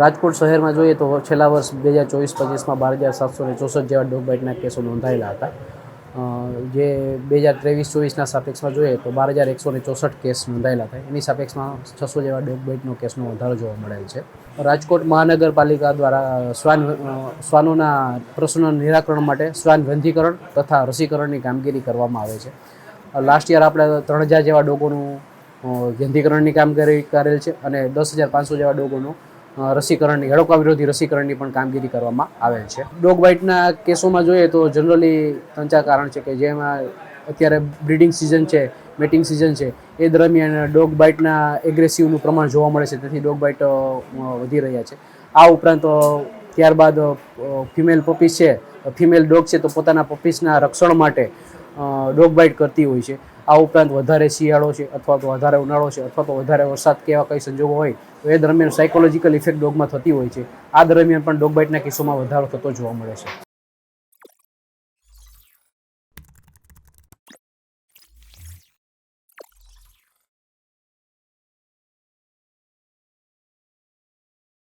રાજકોટ શહેરમાં જોઈએ તો છેલ્લા વર્ષ બે હજાર ચોવીસ પચીસમાં બાર હજાર સાતસો ને ચોસઠ જેવા ડોગ બાઇટના કેસો નોંધાયેલા હતા. જે બે હજાર ત્રેવીસ ચોવીસના સાપેક્ષમાં જોઈએ તો બાર હજાર એકસો ને ચોસઠ કેસ નોંધાયેલા હતા. એની સાપેક્ષમાં છસો જેવા ડોગ બાઇટનો કેસનો વધારો જોવા મળેલ છે. રાજકોટ મહાનગરપાલિકા દ્વારા શ્વાન શ્વાનોના પ્રશ્નોના નિરાકરણ માટે શ્વાન વંધીકરણ તથા રસીકરણની કામગીરી કરવામાં આવે છે. લાસ્ટ યર આપણે ત્રણ હજાર જેવા ડોગોનું વંધીકરણની કામગીરી કરેલ છે અને દસ હજાર પાંચસો જેવા ડોગોનું રસીકરણની હેડોકા વિરોધી રસીકરણની પણ કામગીરી કરવામાં આવેલ છે. ડોગ બાઇટના કેસોમાં જોઈએ તો જનરલી ત્રણ ચાર કારણ છે કે જેમાં અત્યારે બ્રીડિંગ સિઝન છે, મેટિંગ સિઝન છે, એ દરમિયાન ડોગ બાઇટના એગ્રેસિવનું પ્રમાણ જોવા મળે છે, તેથી ડોગ બાઇટ વધી રહ્યા છે. આ ઉપરાંત ત્યારબાદ ફિમેલ પપીસ છે, ફિમેલ ડોગ છે, તો પોતાના પપીસના રક્ષણ માટે ડોગ બાઇટ કરતી હોય છે. આ ઉપરાંત વધારે શિયાળો છે અથવા તો વધારે ઉનાળો છે અથવા તો વધારે વરસાદ કે એવા કંઈ સંજોગો હોય, તો એ દરમિયાન સાયકોલોજીકલ ઇફેક્ટ ડોગમાં થતી હોય છે. આ દરમિયાન પણ ડોગ બાઇટના કેસોમાં વધારો થતો જોવા મળે છે.